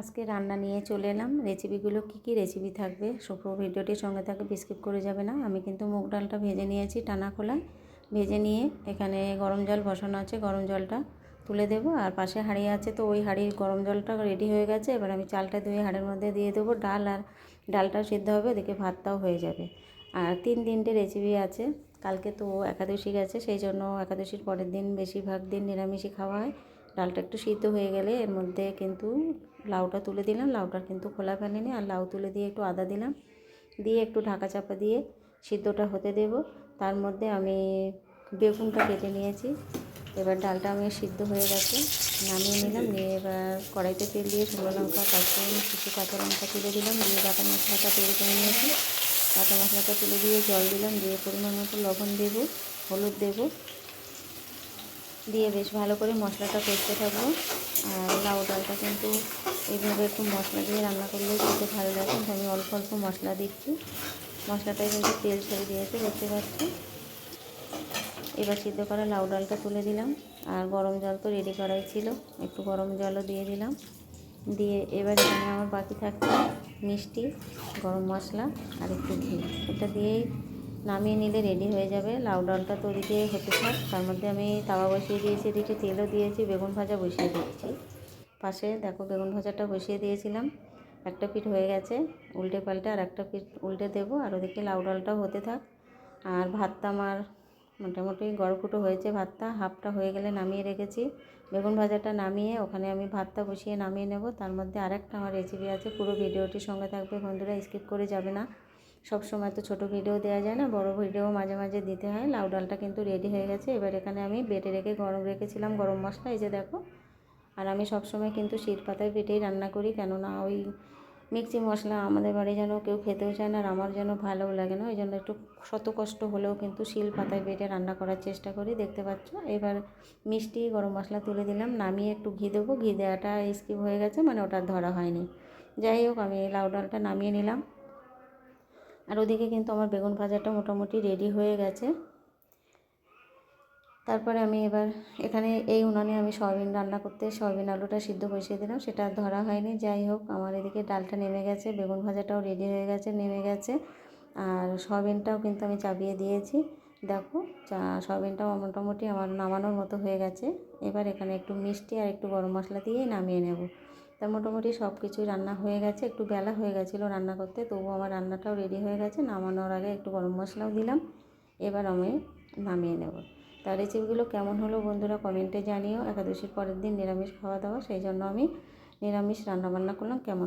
আজকে রান্না নিয়ে চলে এলাম। রেসিপিগুলো কী কী রেসিপি থাকবে? সুপ্র ভিডিওটির সঙ্গে থাকে বিস্কিপ করে যাবে না। আমি কিন্তু মুগ ডালটা ভেজে নিয়েছি টানা খোলায়। ভেজে নিয়ে এখানে গরম জল বসানো আছে, গরম জলটা তুলে দেবো। আর পাশে হাঁড়ি আছে, তো ওই হাঁড়ির গরম জলটা রেডি হয়ে গেছে। এবার আমি চালটা ধুয়ে হাঁড়ির মধ্যে দিয়ে দেবো। ডাল আর ডালটাও সিদ্ধ হবে ওদিকে ভাতটাও হয়ে যাবে। আর তিন তিনটে রেসিপি আছে। কালকে তো একাদশী গেছে, সেই জন্য একাদশীর পরের দিন বেশিরভাগ দিন নিরামিষই খাওয়া হয়। ডালটা একটু সিদ্ধ হয়ে গেলে এর মধ্যে কিন্তু লাউটা তুলে দিলাম। লাউটা কিন্তু খোলা ফেলেনি আর লাউ তুলে দিয়ে একটু আদা দিলাম। দিয়ে একটু ঢাকা চাপা দিয়ে সিদ্ধটা হতে দেব। তার মধ্যে আমি বেগুনটা কেটে নিয়েছি। এবার ডালটা আমি সিদ্ধ হয়ে গেছে। নামিয়ে নিলাম। নিয়ে এবার কড়াইতে তেল দিয়ে শুকনো লঙ্কা কাঁচফোড়ন কিছু কাঁচা লঙ্কা তুলে দিলাম। দিয়ে বাটা মশলাটা তৈরি করে নিয়েছি। বাটা মশলাটা তুলে দিয়ে জল দিলাম। দিয়ে পরিমাণ মতো লবণ দেবো, হলুদ দেবো। দিয়ে বেশ ভালো করে মশলাটা করতে থাকব। লাউ ডালটা কিন্তু এইভাবে একটু মশলা দিয়ে রান্না করলে খেতে ভালো লাগে। আমি অল্প অল্প মশলা দিচ্ছি। মশলাটায় কিন্তু তেল ছেড়ে দিয়েছে, দেখতে পাচ্ছি। এবার সিদ্ধ করা লাউ ডালটা তুলে দিলাম। আর গরম জল তো রেডি করাই ছিল। একটু গরম জলও দিয়ে দিলাম। দিয়ে এবার এখানে আমার বাকি থাকছে মিষ্টি, গরম মশলা আর একটু ঘি। এটা দিয়েই নামিয়ে নিলে রেডি হয়ে যাবে। লাউ ডালটা তো ওদিকে হতে থাক। তার মধ্যে আমি তাওয়া বসিয়ে দিয়েছি, এদিকে তেলও দিয়েছি, বেগুন ভাজা বসিয়ে দিচ্ছি পাশে দেখো বেগুন ভাজাটা বসিয়ে দিয়েছিলাম। একটা পিঠ হয়ে গেছে, উল্টে পাল্টে আর একটা পিঠ উল্টে দেবো। আর ওদিকে লাউ ডালটাও হতে থাক। আর ভাতটা আমার মোটামুটি গড়কুটো হয়েছে ভাতটা, হাফটা হয়ে গেলে নামিয়ে রেখেছি। বেগুন ভাজাটা নামিয়ে ওখানে আমি ভাতটা বসিয়ে নামিয়ে নেব। তার মধ্যে আরেকটা আমার রেসিপি আছে, পুরো ভিডিওটির সঙ্গে থাকবে। বন্ধুরা স্কিপ করে যাবে না। সব সময় তো ছোটো ভিডিও দেওয়া যায় না, বড় ভিডিও মাঝে মাঝে দিতে হয়। লাউ ডালটা কিন্তু রেডি হয়ে গেছে। এবার এখানে আমি বেটে রেখে গরম রেখেছিলাম গরম মশলা, এই যে দেখো। আর আমি সব সময় কিন্তু শীত পাতায় বেটেই রান্না করি, কেননা ওই মিক্সি মশলা আমাদের বাড়ি যেন কেউ খেতেও চায় না আর আমার যেন ভালোও লাগে না। ওই জন্য একটু শত কষ্ট হলেও কিন্তু শিল পাতায় বেটে রান্না করার চেষ্টা করি, দেখতে পাচ্ছ? এবার মিষ্টি, গরম মশলা তুলে দিলাম। নামিয়ে একটু ঘি দেবো। ঘি দেওয়াটা স্কিপ হয়ে গেছে মানে ওটা ধরা হয়নি। যাই হোক, আমি লাউ ডালটা নামিয়ে নিলাম। আর ওদিকে কিন্তু আমার বেগুন ভাজাটা মোটামুটি রেডি হয়ে গেছে। তারপরে আমি এবার এখানে এই উনানে আমি সয়াবিন রান্না করতে, সয়াবিন আলুটা সিদ্ধ বসিয়ে দিলাম, সেটা ধরা হয়নি। যাই হোক, আমার এদিকে ডালটা নেমে গেছে, বেগুন ভাজাটাও রেডি হয়ে গেছে, নেমে গেছে। আর সয়াবিনটাও কিন্তু আমি চাপিয়ে দিয়েছি। দেখো, চা, সয়াবিনটাও মোটামুটি আমার নামানোর মতো হয়ে গেছে। এবার এখানে একটু মিষ্টি আর একটু গরম মশলা দিয়েই নামিয়ে নেব। তা মোটামুটি সব কিছুই রান্না হয়ে গেছে। একটু বেলা হয়ে গেছিল রান্না করতে, তবুও আমার রান্নাটাও রেডি হয়ে গেছে। নামানোর আগে একটু গরম মশলাও দিলাম। এবার আমি নামিয়ে নেব। তা রেসিপিগুলো কেমন হলো বন্ধুরা কমেন্টে জানিও। একাদশীর পরের দিন নিরামিষ খাওয়া দাওয়া, সেই জন্য আমি নিরামিষ রান্নাবান্না করলাম। কেমন